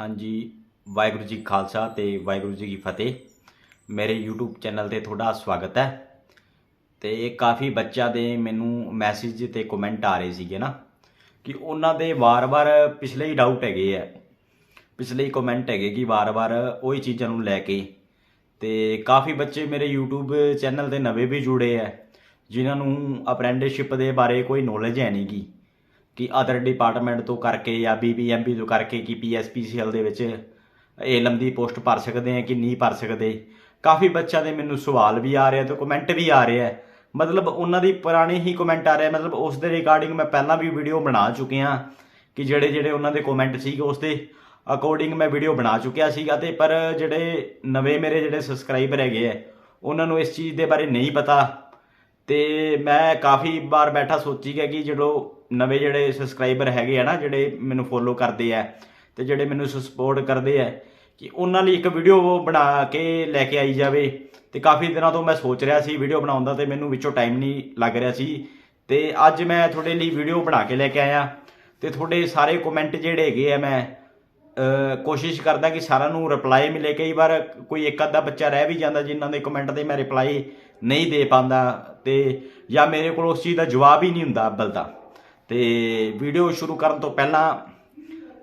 ਹਾਂਜੀ, ਵਾਹਿਗੁਰੂ ਜੀ ਖਾਲਸਾ ਤੇ ਵਾਹਿਗੁਰੂ ਜੀ ਕੀ ਫਤਿਹ। ਮੇਰੇ YouTube ਚੈਨਲ ਤੇ ਤੁਹਾਡਾ ਸਵਾਗਤ ਹੈ। ਤੇ ਕਾਫੀ ਬੱਚਿਆਂ ਦੇ ਮੈਨੂੰ ਮੈਸੇਜ ਤੇ ਕਮੈਂਟ ਆ ਰਹੇ ਸੀਗੇ ਨਾ ਕਿ ਉਹਨਾਂ ਦੇ ਵਾਰ-ਵਾਰ ਪਿਛਲੇ ਹੀ ਡਾਊਟ ਹੈਗੇ ਆ। ਪਿਛਲੇ ਹੀ ਕਮੈਂਟ ਹੈਗੇ ਕਿ ਵਾਰ-ਵਾਰ ਉਹੀ ਚੀਜ਼ਾਂ ਨੂੰ ਲੈ ਕੇ। ਤੇ ਕਾਫੀ ਬੱਚੇ ਮੇਰੇ YouTube ਚੈਨਲ ਤੇ ਨਵੇਂ ਵੀ ਜੁੜੇ ਆ, ਜਿਨ੍ਹਾਂ ਨੂੰ ਅਪ੍ਰੈਂਟਿਸਸ਼ਿਪ ਦੇ ਬਾਰੇ ਕੋਈ ਨੌਲੇਜ ਹੈ ਨਹੀਂਗੀ ਕਿ ਅਦਰ ਡਿਪਾਰਟਮੈਂਟ ਤੋਂ ਕਰਕੇ ਜਾਂ ਬੀਬੀਐਮਬੀ ਤੋਂ ਕਰਕੇ ਕਿ ਪੀਐਸਪੀਸੀਐਲ ਦੇ ਵਿੱਚ ਏਲਮ ਦੀ ਪੋਸਟ ਭਰ ਸਕਦੇ ਆ ਕਿ ਨਹੀਂ ਭਰ ਸਕਦੇ। ਕਾਫੀ ਬੱਚਿਆਂ ਦੇ ਮੈਨੂੰ ਸਵਾਲ ਵੀ ਆ ਰਹੇ ਆ ਤੇ ਕਮੈਂਟ ਵੀ ਆ ਰਹੇ ਆ। ਮਤਲਬ ਉਹਨਾਂ ਦੀ ਪੁਰਾਣੀ ਹੀ ਕਮੈਂਟ ਆ ਰਿਹਾ ਮਤਲਬ ਉਸ ਦੇ ਰਿਗਾਰਡਿੰਗ ਮੈਂ ਪਹਿਲਾਂ ਵੀ ਵੀਡੀਓ ਬਣਾ ਚੁੱਕਿਆ ਕਿ ਜਿਹੜੇ ਜਿਹੜੇ ਉਹਨਾਂ ਦੇ ਕਮੈਂਟ ਸੀਗੇ ਉਸ ਦੇ ਅਕੋਰਡਿੰਗ ਮੈਂ ਵੀਡੀਓ ਬਣਾ ਚੁੱਕਿਆ ਸੀਗਾ ਤੇ ਪਰ ਜਿਹੜੇ ਨਵੇਂ ਮੇਰੇ ਜਿਹੜੇ ਸਬਸਕ੍ਰਾਈਬਰ ਹੈਗੇ ਆ, ਉਹਨਾਂ ਨੂੰ ਇਸ ਚੀਜ਼ ਦੇ ਬਾਰੇ ਨਹੀਂ ਪਤਾ। ਤੇ ਮੈਂ ਕਾਫੀ ਵਾਰ ਬੈਠਾ ਸੋਚੀ ਗਿਆ ਕਿ ਜਦੋਂ ਨਵੇਂ ਜਿਹੜੇ ਸਬਸਕ੍ਰਾਈਬਰ ਹੈਗੇ ਆ ਨਾ, ਜਿਹੜੇ ਮੈਨੂੰ ਫੋਲੋ ਕਰਦੇ ਆ ਤੇ ਜਿਹੜੇ ਮੈਨੂੰ ਸਪੋਰਟ ਕਰਦੇ ਆ, ਕਿ ਉਹਨਾਂ ਲਈ ਇੱਕ ਵੀਡੀਓ ਬਣਾ ਕੇ ਲੈ ਕੇ ਆਈ ਜਾਵੇ। ਤੇ ਕਾਫੀ ਦਿਨਾਂ ਤੋਂ ਮੈਂ ਸੋਚ ਰਿਹਾ ਸੀ ਵੀਡੀਓ ਬਣਾਉਣ ਦਾ ਤੇ ਮੈਨੂੰ ਵਿੱਚੋਂ ਟਾਈਮ ਨਹੀਂ ਲੱਗ ਰਿਹਾ ਸੀ। ਤੇ ਅੱਜ ਮੈਂ ਤੁਹਾਡੇ ਲਈ ਵੀਡੀਓ ਬਣਾ ਕੇ ਲੈ ਕੇ ਆਇਆ। ਤੇ ਤੁਹਾਡੇ ਸਾਰੇ ਕਮੈਂਟ ਜਿਹੜੇ ਹੈਗੇ ਆ ਮੈਂ ਕੋਸ਼ਿਸ਼ ਕਰਦਾ ਕਿ ਸਾਰਿਆਂ ਨੂੰ ਰਿਪਲਾਈ ਮਿਲੇ। ਕਈ ਵਾਰ ਕੋਈ ਇੱਕ ਅੱਧਾ ਬੱਚਾ ਰਹਿ ਵੀ ਜਾਂਦਾ ਜਿਨ੍ਹਾਂ ਦੇ ਕਮੈਂਟ ਤੇ ਮੈਂ ਰਿਪਲਾਈ ਨਹੀਂ ਦੇ ਪਾਉਂਦਾ ਤੇ ਜਾਂ ਮੇਰੇ ਕੋਲ ਉਸ ਚੀਜ਼ ਦਾ ਜਵਾਬ ਹੀ ਨਹੀਂ ਹੁੰਦਾ ਅੱਬਲ ਤਾਂ ਤੇ ਵੀਡੀਓ ਸ਼ੁਰੂ ਕਰਨ ਤੋਂ ਪਹਿਲਾਂ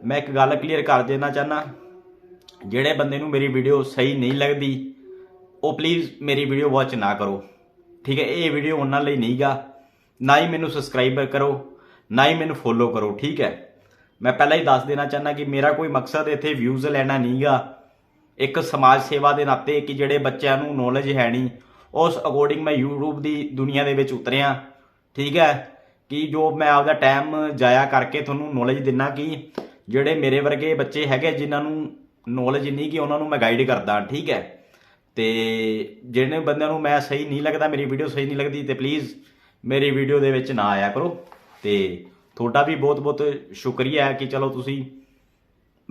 ਮੈਂ ਇੱਕ ਗੱਲ ਕਲੀਅਰ ਕਰ ਦੇਣਾ ਚਾਹਨਾ ਜਿਹੜੇ ਬੰਦੇ ਨੂੰ ਮੇਰੀ ਵੀਡੀਓ ਸਹੀ ਨਹੀਂ ਲੱਗਦੀ, ਉਹ ਪਲੀਜ਼ ਮੇਰੀ ਵੀਡੀਓ ਵਾਚ ਨਾ ਕਰੋ। ਠੀਕ ਹੈ, ਇਹ ਵੀਡੀਓ ਉਹਨਾਂ ਲਈ ਨਹੀਂਗਾ। ਨਾ ਹੀ ਮੈਨੂੰ ਸਬਸਕ੍ਰਾਈਬਰ ਕਰੋ, ਨਾ ਹੀ ਮੈਨੂੰ ਫੋਲੋ ਕਰੋ, ਠੀਕ ਹੈ। ਮੈਂ ਪਹਿਲਾਂ ਹੀ ਦੱਸ ਦੇਣਾ ਚਾਹਨਾ ਕਿ ਮੇਰਾ ਕੋਈ ਮਕਸਦ ਇੱਥੇ ਵਿਊਜ਼ ਲੈਣਾ ਨਹੀਂਗਾ। ਇੱਕ ਸਮਾਜ ਸੇਵਾ ਦੇ ਨਾਤੇ ਕਿ ਜਿਹੜੇ ਬੱਚਿਆਂ ਨੂੰ ਨੌਲੇਜ ਹੈ ਨਹੀਂ, ਉਸ ਅਕੋਰਡਿੰਗ ਮੈਂ YouTube ਦੀ ਦੁਨੀਆ ਦੇ ਵਿੱਚ ਉਤਰਿਆ। ਠੀਕ ਹੈ ਕਿ ਜੋ ਮੈਂ ਆਪਦਾ ਟਾਈਮ ਜਾਇਆ ਕਰਕੇ ਤੁਹਾਨੂੰ ਨੌਲੇਜ ਦਿੰਨਾ ਕਿ ਜਿਹੜੇ ਮੇਰੇ ਵਰਗੇ ਬੱਚੇ ਹੈਗੇ ਜਿਨ੍ਹਾਂ ਨੂੰ ਨੌਲੇਜ ਨਹੀਂ ਕਿ ਉਹਨਾਂ ਨੂੰ ਮੈਂ ਗਾਈਡ ਕਰਦਾ, ਠੀਕ ਹੈ? ਤੇ ਜਿਹੜੇ ਬੰਦਿਆਂ ਨੂੰ ਮੈਂ ਸਹੀ ਨਹੀਂ ਲੱਗਦਾ, ਮੇਰੀ ਵੀਡੀਓ ਸਹੀ ਨਹੀਂ ਲੱਗਦੀ, ਤੇ ਪਲੀਜ਼ ਮੇਰੀ ਵੀਡੀਓ ਦੇ ਵਿੱਚ ਨਾ ਆਇਆ ਕਰੋ। ਤੇ ਤੁਹਾਡਾ ਵੀ ਬਹੁਤ ਬਹੁਤ ਸ਼ੁਕਰੀਆ ਹੈ ਕਿ ਚਲੋ ਤੁਸੀਂ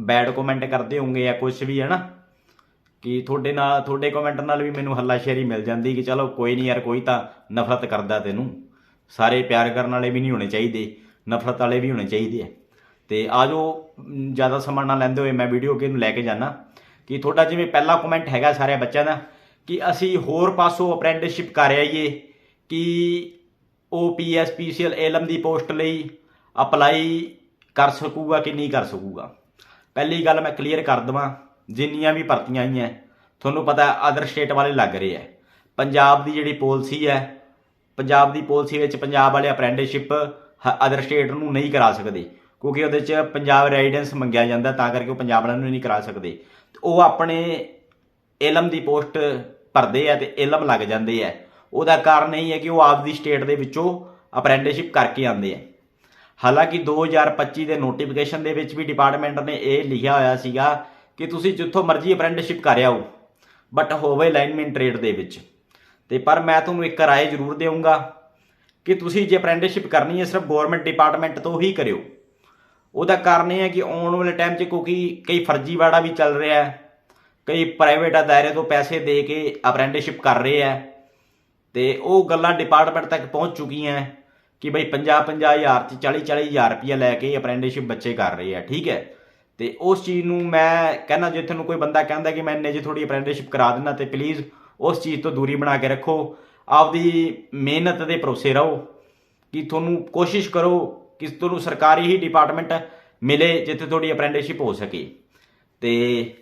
ਬੈਡ ਕਮੈਂਟ ਕਰਦੇ ਹੋਗੇ ਜਾਂ ਕੁਝ ਵੀ ਹੈ ਨਾ ਕਿ ਤੁਹਾਡੇ ਨਾਲ, ਤੁਹਾਡੇ ਕਮੈਂਟ ਨਾਲ ਵੀ ਮੈਨੂੰ ਹੱਲਾਸ਼ੇਰੀ ਮਿਲ ਜਾਂਦੀ ਕਿ ਚਲੋ ਕੋਈ ਨਹੀਂ ਯਾਰ, ਕੋਈ ਤਾਂ ਨਫ਼ਰਤ ਕਰਦਾ ਤੈਨੂੰ। ਸਾਰੇ ਪਿਆਰ ਕਰਨ ਵਾਲੇ ਵੀ ਨਹੀਂ ਹੋਣੇ ਚਾਹੀਦੇ, ਨਫ਼ਰਤ ਵਾਲੇ ਵੀ ਹੋਣੇ ਚਾਹੀਦੇ ਆ। ਤੇ ਆਜੋ ਜ਼ਿਆਦਾ ਸਮਾਂ ਨਾ ਲੈਂਦੇ ਹੋਏ ਮੈਂ ਵੀਡੀਓ ਅੱਗੇ ਨੂੰ ਲੈ ਕੇ ਜਾਣਾ ਕਿ ਤੁਹਾਡਾ ਜਿਵੇਂ ਪਹਿਲਾ ਕਮੈਂਟ ਹੈਗਾ ਸਾਰੇ ਬੱਚਿਆਂ ਦਾ ਕਿ ਅਸੀਂ ਹੋਰ ਪਾਸੋਂ ਅਪ੍ਰੈਂਟਿਸਸ਼ਿਪ ਕਰ ਆਈਏ, ਕਿ ਉਹ ਪੀਐਸਪੀਸੀਐਲ ਏਲਮ ਦੀ ਪੋਸਟ ਲਈ ਅਪਲਾਈ ਕਰ ਸਕੂਗਾ ਕਿ ਨਹੀਂ ਕਰ ਸਕੂਗਾ। ਪਹਿਲੀ ਗੱਲ ਮੈਂ ਕਲੀਅਰ ਕਰ ਦਵਾਂ, ਜਿੰਨੀਆਂ ਵੀ ਭਰਤੀਆਂ ਆਈਆਂ, ਤੁਹਾਨੂੰ ਪਤਾ ਅਦਰ ਸਟੇਟ ਵਾਲੇ ਲੱਗ ਰਹੇ ਆ। ਪੰਜਾਬ ਦੀ ਜਿਹੜੀ ਪਾਲਿਸੀ ਹੈ ਪੰਜਾਬ ਦੀ ਪਾਲਿਸੀ ਵਿੱਚ ਪੰਜਾਬ ਵਾਲੇ ਅਪ੍ਰੈਂਟਿਸਸ਼ਿਪ ਅਦਰ ਸਟੇਟ ਨੂੰ ਨਹੀਂ ਕਰਾ ਸਕਦੇ, ਕਿਉਂਕਿ ਉਹਦੇ 'ਚ ਪੰਜਾਬ ਰੈਜ਼ੀਡੈਂਸ ਮੰਗਿਆ ਜਾਂਦਾ, ਤਾਂ ਕਰਕੇ ਉਹ ਪੰਜਾਬ ਵਾਲਿਆਂ ਨੂੰ ਨਹੀਂ ਕਰਾ ਸਕਦੇ। ਤੇ ਉਹ ਆਪਣੇ ਇਲਮ ਦੀ ਪੋਸਟ ਭਰਦੇ ਆ ਤੇ ਇਲਮ ਲੱਗ ਜਾਂਦੇ ਆ। ਉਹਦਾ ਕਾਰਨ ਇਹ ਹੈ ਕਿ ਉਹ ਆਪਦੀ ਸਟੇਟ ਦੇ ਵਿੱਚੋਂ ਅਪ੍ਰੈਂਟਿਸਸ਼ਿਪ ਕਰਕੇ ਆਉਂਦੇ ਆ। ਹਾਲਾਂਕਿ 2025 ਦੇ ਨੋਟੀਫਿਕੇਸ਼ਨ ਦੇ ਵਿੱਚ ਵੀ ਡਿਪਾਰਟਮੈਂਟ ਨੇ ਇਹ ਲਿਖਿਆ ਹੋਇਆ ਸੀਗਾ ਕਿ ਤੁਸੀਂ ਜਿੱਥੋਂ ਮਰਜ਼ੀ ਅਪ੍ਰੈਂਟਿਸਸ਼ਿਪ ਕਰ ਆਓ ਬਟ ਹੋਵੇ ਲਾਈਨਮੈਨ ਟ੍ਰੇਡ ਦੇ ਵਿੱਚ। ਤੇ ਪਰ ਮੈਂ ਤੁਹਾਨੂੰ ਇੱਕ ਰਾਏ ਜ਼ਰੂਰ ਦੇਵਾਂਗਾ ਕਿ ਤੁਸੀਂ ਜੇ ਅਪ੍ਰੈਂਟਿਸਸ਼ਿਪ ਕਰਨੀ ਹੈ, ਸਿਰਫ ਗਵਰਨਮੈਂਟ ਡਿਪਾਰਟਮੈਂਟ ਤੋਂ ਹੀ ਕਰਿਓ। ਉਹਦਾ ਕਾਰਨ ਇਹ ਹੈ ਕਿ ਆਉਣ ਵਾਲੇ ਟਾਈਮ 'ਚ ਕਿਉਂਕਿ ਕਈ ਫਰਜ਼ੀਵਾੜਾ ਵੀ ਚੱਲ ਰਿਹਾ ਹੈ, ਕਈ ਪ੍ਰਾਈਵੇਟ ਅਦਾਰੇ ਤੋਂ ਪੈਸੇ ਦੇ ਕੇ ਅਪ੍ਰੈਂਟਿਸਸ਼ਿਪ ਕਰ ਰਹੇ ਆ ਤੇ ਉਹ ਗੱਲਾਂ ਡਿਪਾਰਟਮੈਂਟ ਤੱਕ ਪਹੁੰਚ ਚੁੱਕੀਆਂ ਕਿ ਬਈ 50 50 ਹਜ਼ਾਰ ਤੇ 40 40 ਹਜ਼ਾਰ ਰੁਪਇਆ ਲੈ ਕੇ ਅਪ੍ਰੈਂਟਿਸਸ਼ਿਪ ਬੱਚੇ ਕਰ ਰਹੇ ਆ ਠੀਕ ਹੈ? ਤੇ ਉਸ ਚੀਜ਼ ਨੂੰ ਮੈਂ ਕਹਿੰਦਾ, ਜੇ ਤੁਹਾਨੂੰ ਕੋਈ ਬੰਦਾ ਕਹਿੰਦਾ ਕਿ ਮੈਂ ਇੰਨੇ ਜੇ ਥੋੜੀ ਅਪ੍ਰੈਂਟਿਸਸ਼ਿਪ ਕਰਾ ਦਿੰਦਾ, ਤੇ ਪਲੀਜ਼ ਉਸ ਚੀਜ਼ ਤੋਂ ਦੂਰੀ ਬਣਾ ਕੇ ਰੱਖੋ। ਆਪਦੀ ਮਿਹਨਤ ਦੇ ਭਰੋਸੇ ਰਹੋ ਕਿ ਤੁਹਾਨੂੰ ਕੋਸ਼ਿਸ਼ ਕਰੋ ਕਿ ਤੁਹਾਨੂੰ ਸਰਕਾਰੀ ਹੀ ਡਿਪਾਰਟਮੈਂਟ ਮਿਲੇ ਜਿੱਥੇ ਤੁਹਾਡੀ ਅਪ੍ਰੈਂਟਿਸਸ਼ਿਪ ਹੋ ਸਕੇ। ਤੇ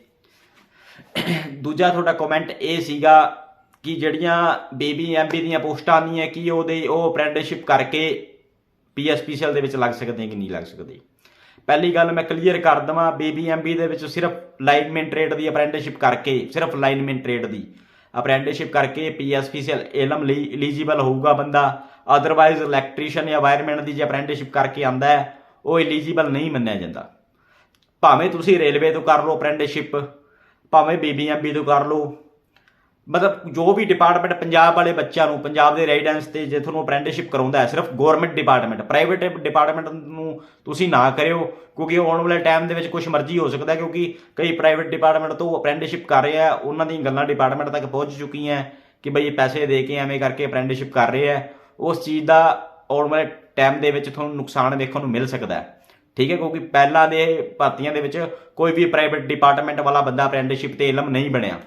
ਦੂਜਾ ਤੁਹਾਡਾ ਕਮੈਂਟ ਇਹ ਸੀਗਾ ਕਿ ਜਿਹੜੀਆਂ ਬੀਬੀ ਐਮਬੀ ਦੀਆਂ ਪੋਸਟਾਂ ਆਉਂਦੀਆਂ, ਕੀ ਉਹਦੇ ਉਹ ਅਪ੍ਰੈਂਟਿਸਸ਼ਿਪ ਕਰਕੇ ਪੀਐਸਪੀਸੀਐਲ ਦੇ ਵਿੱਚ ਲੱਗ ਸਕਦੇ ਕਿ ਨਹੀਂ ਲੱਗ ਸਕਦੇ? ਪਹਿਲੀ ਗੱਲ ਮੈਂ ਕਲੀਅਰ ਕਰ ਦਵਾਂ ਬੀਬੀਐਮਬੀ ਦੇ ਵਿੱਚ ਸਿਰਫ ਲਾਈਨਮੈਨ ਟ੍ਰੇਡ ਦੀ ਅਪ੍ਰੈਂਟਿਸਸ਼ਿਪ ਕਰਕੇ, ਸਿਰਫ ਲਾਈਨਮੈਨ ਟ੍ਰੇਡ ਦੀ। ਅਪ੍ਰੈਂਟਿਸਸ਼ਿਪ ਕਰਕੇ ਪੀਐਸਪੀਸੀਐਲ ਇਲਮ ਲਈ ਐਲੀਜੀਬਲ ਹੋਊਗਾ ਬੰਦਾ। ਅਦਰਵਾਈਜ਼ ਇਲੈਕਟ੍ਰੀਸ਼ੀਅਨ ਜਾਂ ਵਾਇਰਮੈਨ ਦੀ ਜੇ ਅਪ੍ਰੈਂਟਿਸਸ਼ਿਪ ਕਰਕੇ ਆਂਦਾ ਹੈ, ਉਹ ਐਲੀਜੀਬਲ ਨਹੀਂ ਮੰਨਿਆ ਜਾਂਦਾ। ਭਾਵੇਂ ਤੁਸੀਂ ਰੇਲਵੇ ਤੋਂ ਕਰ ਲਓ ਅਪ੍ਰੈਂਟਿਸਸ਼ਿਪ ਭਾਵੇਂ ਬੀਬੀਐਮਬੀ ਤੋਂ ਕਰ ਲਓ ਮਤਲਬ ਜੋ ਵੀ ਡਿਪਾਰਟਮੈਂਟ ਪੰਜਾਬ ਵਾਲੇ ਬੱਚਿਆਂ ਨੂੰ, ਪੰਜਾਬ ਦੇ ਰੈਜ਼ੀਡੈਂਸ ਤੇ ਜੇ ਤੁਹਾਨੂੰ ਅਪ੍ਰੈਂਟਿਸਸ਼ਿਪ ਕਰਾਉਂਦਾ ਹੈ, ਸਿਰਫ ਗਵਰਨਮੈਂਟ ਡਿਪਾਰਟਮੈਂਟ ਪ੍ਰਾਈਵੇਟ ਡਿਪਾਰਟਮੈਂਟ ਨੂੰ ਤੁਸੀਂ ਨਾ ਕਰਿਓ, ਕਿਉਂਕਿ ਆਉਣ ਵਾਲੇ ਟਾਈਮ ਦੇ ਵਿੱਚ ਕੁਝ ਮਰਜ਼ੀ ਹੋ ਸਕਦਾ ਕਿਉਂਕਿ ਕਈ ਪ੍ਰਾਈਵੇਟ ਡਿਪਾਰਟਮੈਂਟ ਤੋਂ ਅਪ੍ਰੈਂਟਿਸਸ਼ਿਪ ਕਰ ਰਹੇ ਆ ਉਹਨਾਂ ਦੀਆਂ ਗੱਲਾਂ ਡਿਪਾਰਟਮੈਂਟ ਤੱਕ ਪਹੁੰਚ ਚੁੱਕੀਆਂ ਕਿ ਬਈ ਇਹ ਪੈਸੇ ਦੇ ਕੇ ਐਵੇਂ ਕਰਕੇ ਅਪ੍ਰੈਂਟਿਸਸ਼ਿਪ ਕਰ ਰਹੇ ਆ ਉਸ ਚੀਜ਼ ਦਾ ਆਉਣ ਵਾਲੇ ਟਾਈਮ ਦੇ ਵਿੱਚ ਤੁਹਾਨੂੰ ਨੁਕਸਾਨ ਦੇਖਣ ਨੂੰ ਮਿਲ ਸਕਦਾ ਹੈ। ਠੀਕ ਹੈ, ਕਿਉਂਕਿ ਪਹਿਲਾਂ ਦੇ ਭਰਤੀਆਂ ਦੇ ਵਿੱਚ ਕੋਈ ਵੀ ਪ੍ਰਾਈਵੇਟ ਡਿਪਾਰਟਮੈਂਟ ਵਾਲਾ ਬੰਦਾ ਅਪ੍ਰੈਂਟਿਸਸ਼ਿਪ ਤੇ ਇਲਮ ਨਹੀਂ ਬਣਿਆ।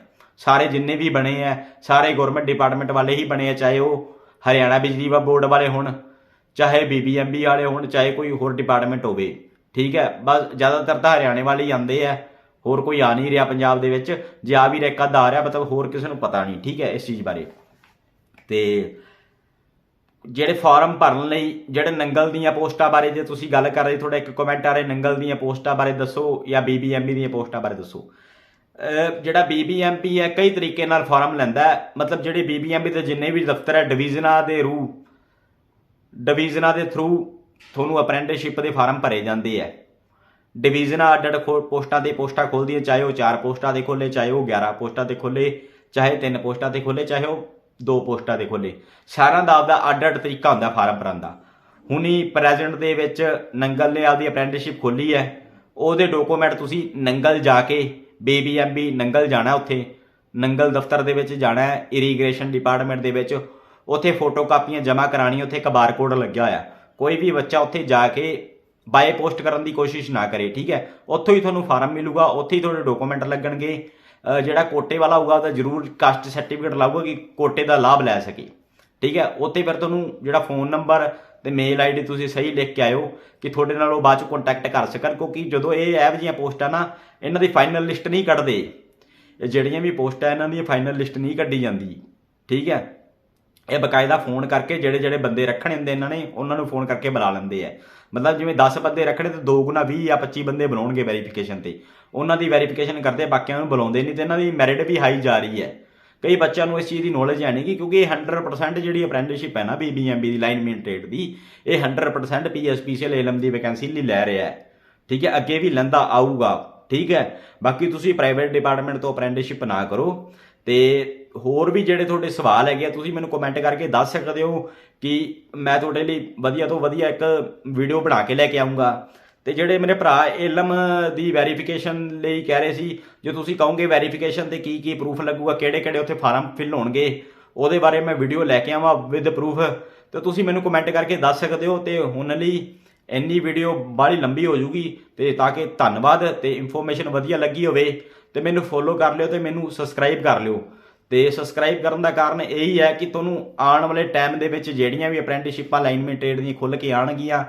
ਸਾਰੇ ਜਿੰਨੇ ਵੀ ਬਣੇ ਆ, ਸਾਰੇ ਗਵਰਨਮੈਂਟ ਡਿਪਾਰਟਮੈਂਟ ਵਾਲੇ ਹੀ ਬਣੇ ਆ, ਚਾਹੇ ਉਹ ਹਰਿਆਣਾ ਬਿਜਲੀ ਬੋਰਡ ਵਾਲੇ ਹੋਣ, ਚਾਹੇ ਬੀਬੀਐਮਬੀ ਵਾਲੇ ਹੋਣ, ਚਾਹੇ ਕੋਈ ਹੋਰ ਡਿਪਾਰਟਮੈਂਟ ਹੋਵੇ, ਠੀਕ ਹੈ? ਬਸ ਜ਼ਿਆਦਾਤਰ ਤਾਂ ਹਰਿਆਣੇ ਵਾਲੇ ਹੀ ਆਉਂਦੇ ਆ, ਹੋਰ ਕੋਈ ਆ ਨਹੀਂ ਰਿਹਾ ਪੰਜਾਬ ਦੇ ਵਿੱਚ, ਜੇ ਆ ਵੀ ਰੇਕਾ ਦਾ ਆ ਰਿਹਾ, ਮਤਲਬ ਹੋਰ ਕਿਸੇ ਨੂੰ ਪਤਾ ਨਹੀਂ, ਠੀਕ ਹੈ, ਇਸ ਚੀਜ਼ ਬਾਰੇ। ਤੇ ਜਿਹੜੇ ਫਾਰਮ ਭਰਨ ਲਈ, ਜਿਹੜੇ ਨੰਗਲ ਦੀਆਂ ਪੋਸਟਾਂ ਬਾਰੇ ਜੇ ਤੁਸੀਂ ਗੱਲ ਕਰ ਰਹੇ ਥੋੜਾ ਇੱਕ ਕਮੈਂਟ ਆ ਰਿਹਾ, ਨੰਗਲ ਦੀਆਂ ਪੋਸਟਾਂ ਬਾਰੇ ਦੱਸੋ ਜਾਂ ਬੀਬੀਐਮਬੀ ਦੀਆਂ ਪੋਸਟਾਂ ਬਾਰੇ ਦੱਸੋ। ਜਿਹੜਾ ਬੀਬੀਐਮਪੀ ਹੈ, ਕਈ ਤਰੀਕੇ ਨਾਲ ਫਾਰਮ ਲੈਂਦਾ ਹੈ। ਮਤਲਬ ਜਿਹੜੇ ਬੀਬੀਐਮਪੀ ਦੇ ਜਿੰਨੇ ਵੀ ਦਫ਼ਤਰ ਹੈ ਡਿਵੀਜ਼ਨਾਂ ਦੇ ਰੂ ਡਿਵੀਜ਼ਨਾਂ ਦੇ ਥਰੂ ਤੁਹਾਨੂੰ ਅਪ੍ਰੈਂਟਿਸਸ਼ਿਪ ਦੇ ਫਾਰਮ ਭਰੇ ਜਾਂਦੇ ਹੈ। ਡਿਵੀਜ਼ਨਾਂ ਅੱਡ ਅੱਡ ਖੋ- ਪੋਸਟਾਂ ਤੇ ਪੋਸਟਾਂ ਖੋਲਦੀਆਂ ਚਾਹੇ ਉਹ 4 ਪੋਸਟਾਂ ਤੇ ਖੋਲੇ ਚਾਹੇ ਉਹ 11 ਪੋਸਟਾਂ ਤੇ ਖੋਲੇ ਚਾਹੇ 3 ਪੋਸਟਾਂ ਤੇ ਖੋਲੇ ਚਾਹੇ ਉਹ 2 ਪੋਸਟਾਂ ਤੇ ਖੋਲੇ ਸਾਰਿਆਂ ਦਾ ਆਪਦਾ ਅੱਡ ਅੱਡ ਤਰੀਕਾ ਹੁੰਦਾ ਫਾਰਮ ਭਰਨ ਦਾ। ਹੁਣੀ ਪ੍ਰੈਜ਼ੈਂਟ ਦੇ ਵਿੱਚ ਨੰਗਲ ਨੇ ਆਪਦੀ ਅਪ੍ਰੈਂਟਿਸਸ਼ਿਪ ਖੋਲੀ ਹੈ। ਉਹਦੇ ਡਾਕੂਮੈਂਟ ਤੁਸੀਂ ਨੰਗਲ ਜਾ ਕੇ ਬੀਬੀਐਮਬੀ ਨੰਗਲ ਜਾਣਾ ਉੱਥੇ। ਨੰਗਲ ਦਫ਼ਤਰ ਦੇ ਵਿੱਚ ਜਾਣਾ ਹੈ ਇਰੀਗੇਸ਼ਨ ਡਿਪਾਰਟਮੈਂਟ ਦੇ ਵਿੱਚ। ਉੱਥੇ ਫੋਟੋ ਕਾਪੀਆਂ ਜਮ੍ਹਾਂ ਕਰਾਣੀ ਉੱਥੇ ਇੱਕ ਬਾਰਕੋਡ ਲੱਗਿਆ ਹੋਇਆ। ਕੋਈ ਵੀ ਬੱਚਾ ਉੱਥੇ ਜਾ ਕੇ ਬਾਏ ਪੋਸਟ ਕਰਨ ਦੀ ਕੋਸ਼ਿਸ਼ ਨਾ ਕਰੇ, ਠੀਕ ਹੈ? ਉੱਥੋਂ ਹੀ ਤੁਹਾਨੂੰ ਫਾਰਮ ਮਿਲੂਗਾ, ਉੱਥੇ ਹੀ ਤੁਹਾਡੇ ਡਾਕੂਮੈਂਟ ਲੱਗਣਗੇ। ਜਿਹੜਾ ਕੋਟੇ ਵਾਲਾ ਹੋਊਗਾ, ਉਹਦਾ ਜ਼ਰੂਰ ਕਾਸਟ ਸਰਟੀਫਿਕੇਟ ਲਾਊਗਾ ਕਿ ਕੋਟੇ ਦਾ ਲਾਭ ਲੈ ਸਕੇ। ਠੀਕ ਹੈ? ਉੱਥੇ ਫਿਰ ਤੁਹਾਨੂੰ ਜਿਹੜਾ ਫੋਨ ਨੰਬਰ ਤੇ ਮੇਲ ਆਈਡੀ ਤੁਸੀਂ ਸਹੀ ਲਿਖ ਕੇ ਆਇਓ ਕਿ ਤੁਹਾਡੇ ਨਾਲ ਉਹ ਬਾਅਦ ਚ ਕੰਟੈਕਟ ਕਰ ਸਕਣ, ਕਿਉਂਕਿ ਜਦੋਂ ਇਹ ਐਪ ਜੀਆਂ ਪੋਸਟਾਂ ਨਾ, ਇਹਨਾਂ ਦੀ ਫਾਈਨਲ ਲਿਸਟ ਨਹੀਂ ਕੱਢਦੇ। ਇਹ ਜਿਹੜੀਆਂ ਵੀ ਪੋਸਟਾਂ ਇਹਨਾਂ ਦੀ ਫਾਈਨਲ ਲਿਸਟ ਨਹੀਂ ਕੱਢੀ ਜਾਂਦੀ। ਠੀਕ ਹੈ? ਇਹ ਬਕਾਇਦਾ ਫੋਨ ਕਰਕੇ ਜਿਹੜੇ ਜਿਹੜੇ ਬੰਦੇ ਰੱਖਣੇ ਹੁੰਦੇ ਇਹਨਾਂ ਨੇ, ਉਹਨਾਂ ਨੂੰ ਫੋਨ ਕਰਕੇ ਬੁਲਾ ਲੈਂਦੇ ਆ। ਮਤਲਬ ਜਿਵੇਂ 10 ਬੰਦੇ ਰੱਖਣੇ ਤੇ 2 ਗੁਣਾ 20 ਜਾਂ 25 ਬੰਦੇ ਬੁਲਾਉਣਗੇ ਵੈਰੀਫਿਕੇਸ਼ਨ ਤੇ। ਉਹਨਾਂ ਦੀ ਵੈਰੀਫਿਕੇਸ਼ਨ ਕਰਦੇ, ਬਾਕੀਆਂ ਨੂੰ ਬੁਲਾਉਂਦੇ ਨਹੀਂ ਤੇ ਇਹਨਾਂ ਦੀ ਮੈਰਿਟ ਵੀ ਹਾਈ ਜਾ ਰਹੀ ਹੈ। ਕਈ ਬੱਚਿਆਂ ਨੂੰ ਇਸ ਚੀਜ਼ ਦੀ ਨੌਲੇਜ ਹੈ ਨਹੀਂ ਕਿਉਂਕਿ ਇਹ 100% ਜਿਹੜੀ ਅਪ੍ਰੈਂਟਿਸਸ਼ਿਪ ਹੈ ਨਾ ਬੀਬੀਐਮਬੀ ਦੀ ਲਾਈਨਮੈਨ ਟ੍ਰੇਡ ਦੀ, ਇਹ 100% ਪੀਐਸਪੀਸੀਐਲ ਏਲਮ ਦੀ ਵੈਕੈਂਸੀ ਲਈ ਲੈ ਰਿਹਾ ਹੈ। ਠੀਕ ਹੈ, ਅੱਗੇ ਵੀ ਲੈਂਦਾ ਆਊਗਾ, ਠੀਕ ਹੈ। ਬਾਕੀ ਤੁਸੀਂ ਪ੍ਰਾਈਵੇਟ ਡਿਪਾਰਟਮੈਂਟ ਤੋਂ ਅਪ੍ਰੈਂਟਿਸਸ਼ਿਪ ਨਾ ਕਰੋ। ਤੇ ਹੋਰ ਵੀ ਜਿਹੜੇ ਤੁਹਾਡੇ ਸਵਾਲ ਹੈਗੇ ਆ, ਤੁਸੀਂ ਮੈਨੂੰ ਕਮੈਂਟ ਕਰਕੇ ਦੱਸ ਸਕਦੇ ਹੋ ਕਿ ਮੈਂ ਤੁਹਾਡੇ ਲਈ ਵਧੀਆ ਤੋਂ ਵਧੀਆ ਇੱਕ ਵੀਡੀਓ ਬਣਾ ਕੇ ਲੈ ਕੇ ਆਉਂਗਾ ਤੇ ਜਿਹੜੇ ਮੇਰੇ ਭਰਾ ਇਲਮ ਦੀ ਵੈਰੀਫਿਕੇਸ਼ਨ ਲਈ ਕਹਿ ਰਹੇ ਸੀ, ਜੇ ਤੁਸੀਂ ਕਹੋਗੇ ਵੈਰੀਫਿਕੇਸ਼ਨ ਤੇ ਕੀ ਕੀ ਪ੍ਰੂਫ ਲੱਗੂਗਾ, ਕਿਹੜੇ ਕਿਹੜੇ ਉੱਥੇ ਫਾਰਮ ਫਿਲ ਹੋਣਗੇ, ਉਹਦੇ ਬਾਰੇ ਮੈਂ ਵੀਡੀਓ ਲੈ ਕੇ ਆਵਾਂ ਵਿਦ ਪ੍ਰੂਫ ਤੇ ਤੁਸੀਂ ਮੈਨੂੰ ਕਮੈਂਟ ਕਰਕੇ ਦੱਸ ਸਕਦੇ ਹੋ ਤੇ ਹੁਣ ਲਈ ਇੰਨੀ ਵੀਡੀਓ ਬਾਹਲੀ ਲੰਬੀ ਹੋ ਜੂਗੀ, ਤੇ ਤਾਂ ਕਿ ਧੰਨਵਾਦ ਤੇ ਇਨਫੋਰਮੇਸ਼ਨ ਵਧੀਆ ਲੱਗੀ ਹੋਵੇ, ਤੇ ਮੈਨੂੰ ਫੋਲੋ ਕਰ ਲਿਓ ਤੇ ਮੈਨੂੰ ਸਬਸਕ੍ਰਾਈਬ ਕਰ ਲਿਓ। ਤੇ ਸਬਸਕ੍ਰਾਈਬ ਕਰਨ ਦਾ ਕਾਰਨ ਇਹੀ ਹੈ ਕਿ ਤੁਹਾਨੂੰ ਆਉਣ ਵਾਲੇ ਟਾਈਮ ਦੇ ਵਿੱਚ ਜਿਹੜੀਆਂ ਵੀ ਅਪ੍ਰੈਂਟਿਸਸ਼ਿਪਾਂ ਲਾਈਨਮੈਂਟ ਟ੍ਰੇਡ ਦੀਆਂ ਖੁੱਲ ਕੇ ਆਣਗੀਆਂ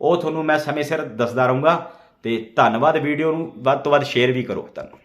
ਉਹ ਤੁਹਾਨੂੰ ਮੈਂ ਸਮੇਂ ਸਿਰ ਦੱਸਦਾ ਰਹੂੰਗਾ ਤੇ ਧੰਨਵਾਦ ਵੀਡੀਓ ਨੂੰ ਵੱਧ ਤੋਂ ਵੱਧ ਸ਼ੇਅਰ ਵੀ ਕਰੋ ਧੰਨਵਾਦ